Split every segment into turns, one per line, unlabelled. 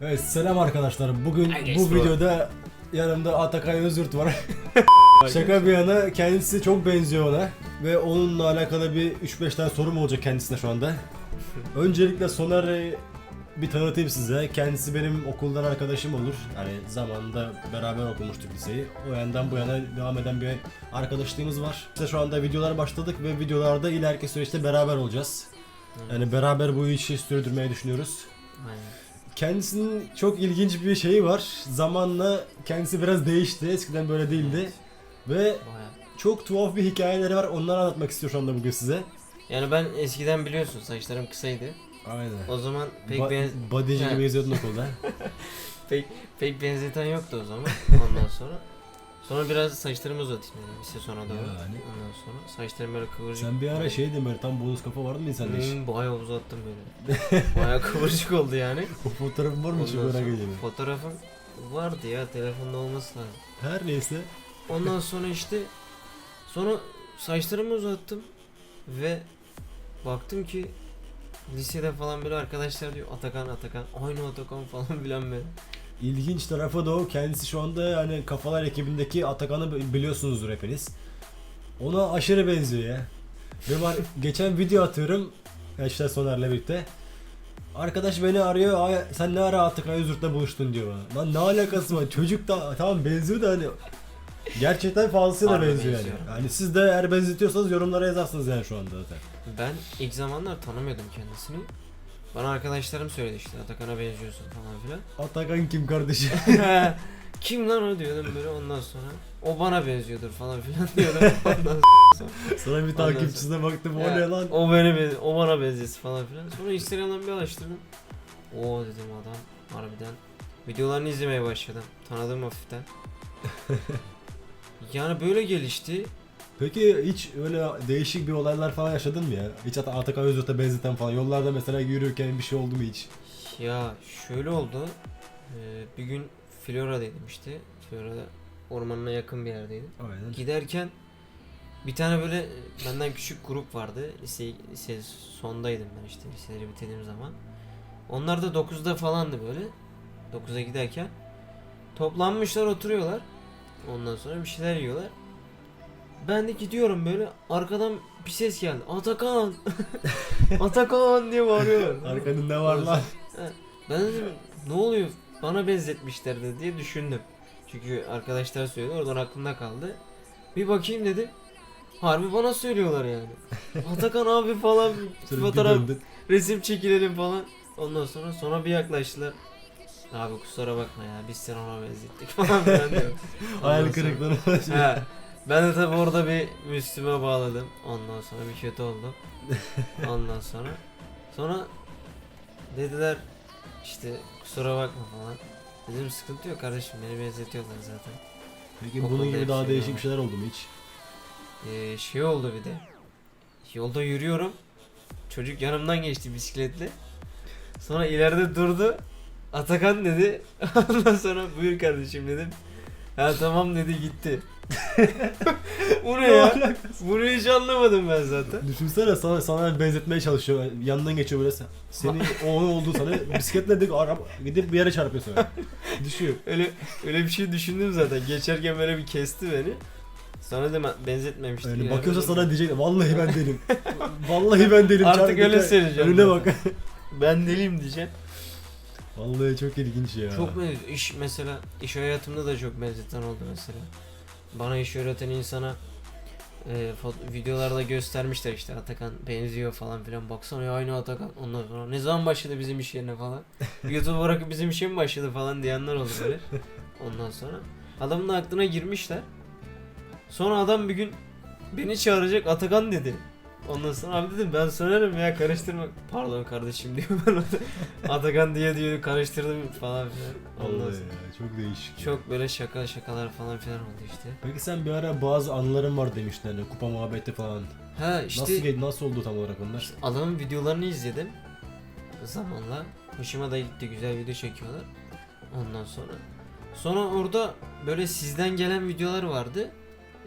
Evet selam arkadaşlar. Bugün bu videoda yanımda Atakay Özürt var. Şaka bir yana kendisi çok benziyor ona. Ve onunla alakalı bir 3-5 tane sorum olacak kendisine şu anda. Öncelikle Soner'i bir tanıtayım size. Kendisi benim okuldan arkadaşım olur. Yani zamanında beraber okumuştuk liseyi. O yandan bu yana devam eden bir arkadaşlığımız var. İşte şu anda videolar başladık ve videolarda ileriki süreçte beraber olacağız. Yani beraber bu işi sürdürmeyi düşünüyoruz.
Aynen.
Kendisinin çok ilginç bir şeyi var. Zamanla kendisi biraz değişti. Eskiden böyle değildi. Ve çok tuhaf bir hikayeleri var. Onları anlatmak istiyor şu anda bugün size.
Yani ben eskiden biliyorsun saçlarım kısaydı.
Aynen.
O zaman pek
Ba-
benz
bodyci gibi geziyordun okulda.
pek pek benzeten yoktu o zaman. Ondan sonra sonra biraz saçlarımı uzatayım dedim lise sonra doğru.
Yani.
Ondan sonra saçlarım böyle kıvırcık.
Sen bir ara şeydin böyle tam bonus kafa vardı mı insanda hiç?
Hmm, bayağı uzattım böyle. bayağı kıvırcık oldu yani.
O fotoğrafın var mı hiç
Ondan
merak
sonra
ediyorum.
Fotoğrafım vardı ya telefonda olması lazım.
Her neyse.
Ondan sonra işte sonra saçlarımı uzattım ve baktım ki lisede falan böyle arkadaşlar diyor Atakan Atakan aynı Atakan falan filan böyle.
İlginç tarafı da o. Kendisi şu anda yani Kafalar ekibindeki Atakan'ı bi- biliyorsunuzdur hepiniz. Ona aşırı benziyor ya. Ve var geçen video atıyorum. işte Soner'le birlikte. Arkadaş beni arıyor. Ay, sen ne ara Atakan Özürt'le buluştun diyor bana. Lan ne alakası var? Çocuk da tamam benziyor da hani gerçekten fazlasıyla
Harbi
benziyor yani.
benziyor.
Yani siz de eğer benzetiyorsanız yorumlara yazarsınız yani şu anda zaten.
Ben ilk zamanlar tanımıyordum kendisini. Bana arkadaşlarım söyledi işte Atakan'a benziyorsun falan filan.
Atakan kim kardeşim?
Kim lan o diyordum böyle ondan sonra. O bana benziyordur falan filan diyordum. Ondan
Sonra bir takipçisine baktım o
Ya,
ne lan?
O beni ben- o bana benzesi falan filan. Sonra Instagram'dan bir araştırdım. Oo dedim adam harbiden. Videolarını izlemeye başladım. Tanıdım hafiften. yani böyle gelişti.
Peki hiç öyle değişik bir olaylar falan yaşadın mı ya? Hiç At Atakan Özürt'e benzeten falan yollarda mesela yürürken bir şey oldu mu hiç?
Ya şöyle oldu. Ee, bir gün Flora'daydım işte. Flora'da ormanına yakın bir yerdeydim.
Aynen.
Giderken bir tane böyle benden küçük grup vardı. Lise, lise sondaydım ben işte liseleri bitirdiğim zaman. Onlar da 9'da falandı böyle. 9'a giderken toplanmışlar oturuyorlar. Ondan sonra bir şeyler yiyorlar. Ben de gidiyorum böyle arkadan bir ses geldi. Atakan! Atakan diye bağırıyorlar.
Arkanın ne var lan?
Ben dedim ne oluyor bana benzetmişlerdi diye düşündüm. Çünkü arkadaşlar söyledi oradan aklımda kaldı. Bir bakayım dedim. Harbi bana söylüyorlar yani. Atakan abi falan fotoğraf resim çekilelim falan. Ondan sonra sonra bir yaklaştılar. Abi kusura bakma ya biz seni ona benzettik falan filan diyor.
Hayal kırıklığına.
Ben de tabi orada bir Müslüme bağladım. Ondan sonra bir kötü oldum. Ondan sonra sonra dediler işte kusura bakma falan. Dedim sıkıntı yok kardeşim beni benzetiyorlar zaten.
Peki
Okulda
bunun gibi daha
şey
değişik bir şeyler oldu mu hiç?
Ee, şey oldu bir de. Yolda yürüyorum. Çocuk yanımdan geçti bisikletle. Sonra ileride durdu. Atakan dedi. Ondan sonra buyur kardeşim dedim. Ha tamam dedi gitti. Bu ne ya? Bunu hiç anlamadım ben zaten.
Düşünsene sana, sana benzetmeye çalışıyor. Yanından geçiyor böyle sen. Senin o olduğu sana bisikletle de araba gidip bir yere çarpıyor sonra. Düşüyor.
Öyle öyle bir şey düşündüm zaten. Geçerken böyle bir kesti beni. Sana da benzetmemiştim.
Yani
ya.
bakıyorsa sana diyecek vallahi ben delim. vallahi ben delim.
Artık
Çarpı-
öyle söyleyeceğim
Önüne bak.
ben deliyim diyeceksin.
Vallahi çok ilginç ya.
Çok benziyor. İş mesela iş hayatımda da çok benzeten oldu mesela. Bana iş öğreten insana e, videolarda göstermişler işte Atakan benziyor falan filan. Baksana ya aynı Atakan. Ondan sonra ne zaman başladı bizim iş yerine falan. YouTube bırakıp bizim işe mi başladı falan diyenler oldu böyle. Ondan sonra adamın da aklına girmişler. Sonra adam bir gün beni çağıracak Atakan dedi. Ondan sonra abi dedim ben söylerim ya karıştırma. Pardon kardeşim diyor ben ona. Atakan diye diyor karıştırdım falan filan. Ondan
Vallahi
sonra.
ya, çok değişik. ya.
Çok böyle şaka şakalar falan filan oldu işte.
Peki sen bir ara bazı anıların var demiştin hani kupa muhabbeti falan.
Ha işte
Nasıl ge- nasıl oldu tam olarak onlar?
adamın videolarını izledim. Zamanla. Hoşuma da gitti güzel video çekiyorlar. Ondan sonra. Sonra orada böyle sizden gelen videolar vardı.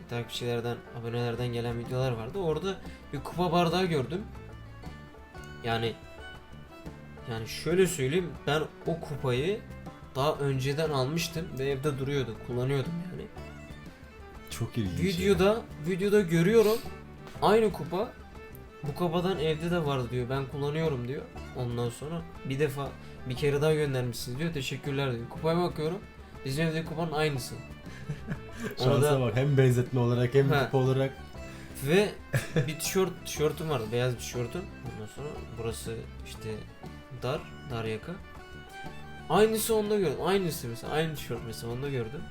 Takipçilerden, abonelerden gelen videolar vardı. Orada bir kupa bardağı gördüm. Yani Yani şöyle söyleyeyim ben o kupayı daha önceden almıştım ve evde duruyordu. Kullanıyordum yani.
Çok ilginç. ya.
Videoda videoda görüyorum aynı kupa bu kafadan evde de var diyor. Ben kullanıyorum diyor. Ondan sonra bir defa bir kere daha göndermişsiniz diyor. Teşekkürler diyor. Kupaya bakıyorum. Bizim evdeki kupanın aynısı.
Şansa
Orada-
bak hem benzetme olarak hem
Ha.
kupa olarak.
Ve bir tişört tişörtüm var. Beyaz bir tişörtüm. Ondan sonra burası işte dar, dar yaka. Aynısı onda gördüm. Aynısı mesela. Aynı tişört mesela onda gördüm.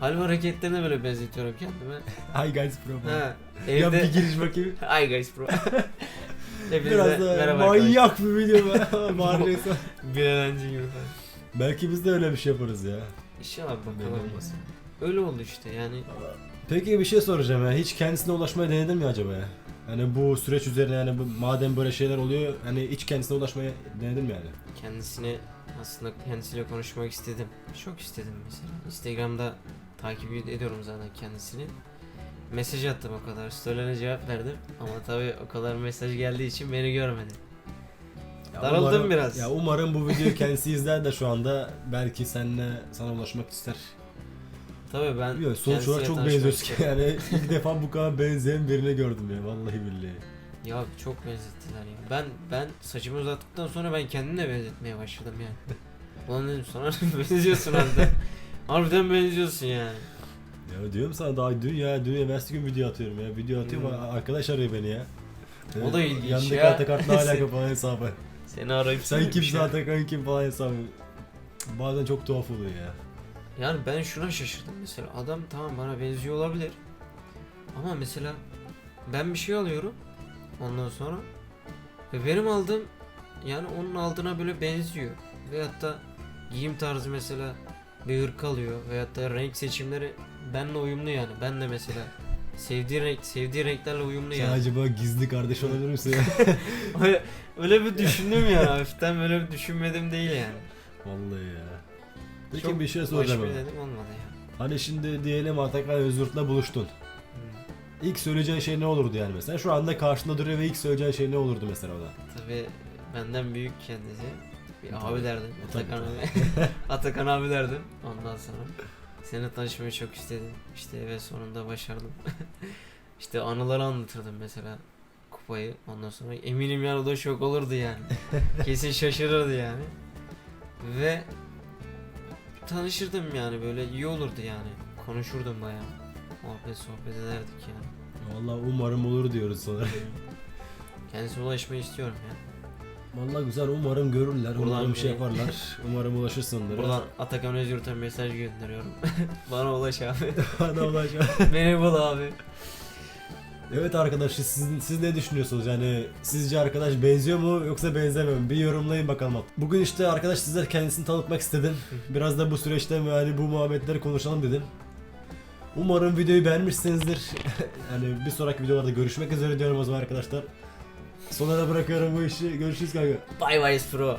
Hal ve hareketlerine böyle benzetiyorum kendime.
Hi guys bro.
Ha,
Yap
evde...
bir giriş bakayım.
Hi guys bro. Hepinize
Biraz da
merhaba arkadaşlar.
manyak bir video be. Bağırıyorsa.
Bir eğlence gibi falan.
Belki biz de öyle bir şey yaparız ya.
İnşallah
Belli
bakalım. Öyle oldu işte yani.
Peki bir şey soracağım ya. Hiç kendisine ulaşmaya denedin mi acaba ya? Hani bu süreç üzerine yani bu, madem böyle şeyler oluyor hani hiç kendisine ulaşmaya denedin mi yani?
Kendisine aslında kendisiyle konuşmak istedim. Çok istedim mesela. Instagram'da takip ediyorum zaten kendisini. Mesaj attım o kadar. Storylerine cevap verdim. Ama tabii o kadar mesaj geldiği için beni görmedi.
Ya
Daraldım
umarım-
biraz.
Ya umarım bu videoyu kendisi izler de şu anda belki seninle sana ulaşmak ister.
Tabii ben
Bilmiyorum, sonuç
kendisiyle
olarak çok
tanışmak
benziyoruz ki
isterim.
yani ilk defa bu kadar benzeyen birini gördüm ya vallahi billahi.
Ya çok benzettiler ya. Ben ben saçımı uzattıktan sonra ben kendimi de benzetmeye başladım yani. Ulan dedim sana benziyorsun harbiden. harbiden benziyorsun yani.
Ya diyorum sana daha dün ya dün üniversite gün video atıyorum ya video atıyorum
Hmm.
arkadaş arıyor beni ya.
O da ilginç
Yanındaki
ya.
Atakart'la alaka falan hesabı.
Seni arayıp
Sen kimsin. Atakan kim falan hesabı. Bazen çok tuhaf oluyor ya.
Yani ben şuna şaşırdım mesela. Adam tamam bana benziyor olabilir. Ama mesela ben bir şey alıyorum ondan sonra ve benim aldığım yani onun aldığına böyle benziyor. Veyahut da giyim tarzı mesela bir ırk alıyor veyahut da renk seçimleri benimle uyumlu yani. Ben de mesela sevdiği renk sevdiği renklerle uyumlu
Sen
yani.
acaba gizli kardeş olabilir misin?
öyle, öyle bir düşündüm ya. Hafiften böyle bir düşünmedim değil yani.
Vallahi ya. Peki
Çok
bir şey soracağım.
Hoş bir
ama.
dedim olmadı ya.
Hani şimdi diyelim Atakan Özgürt'le buluştun.
Hmm.
İlk söyleyeceğin şey ne olurdu yani mesela? Şu anda karşında duruyor ve ilk söyleyeceğin şey ne olurdu mesela ona?
Tabii benden büyük kendisi. Bir abi derdim. Atakan abi. Atakan abi derdim. Ondan sonra seninle tanışmayı çok istedim. İşte ve sonunda başardım. işte anıları anlatırdım mesela kupayı. Ondan sonra eminim yani o da şok olurdu yani. Kesin şaşırırdı yani. Ve tanışırdım yani böyle iyi olurdu yani. Konuşurdum bayağı. Muhabbet sohbet ederdik yani.
Vallahi umarım olur diyoruz sonra.
Kendisine ulaşmayı istiyorum ya.
Vallahi güzel umarım görürler,
Buradan
umarım şey
bir-
yaparlar, umarım ulaşırsındır.
Buradan Atakan Özgürt'e mesaj gönderiyorum. Bana ulaş abi.
Bana ulaş.
Beni bul abi.
Evet arkadaşlar siz, siz ne düşünüyorsunuz? Yani sizce arkadaş benziyor mu yoksa benzemiyor mu? Bir yorumlayın bakalım. Bugün işte arkadaş sizler kendisini tanıtmak istedim. Biraz da bu süreçte yani bu muhabbetleri konuşalım dedim. Umarım videoyu beğenmişsinizdir. yani bir sonraki videolarda görüşmek üzere diyorum o zaman arkadaşlar. Sona da bırakıyorum bu işi. Görüşürüz kanka.
Bye bye bro.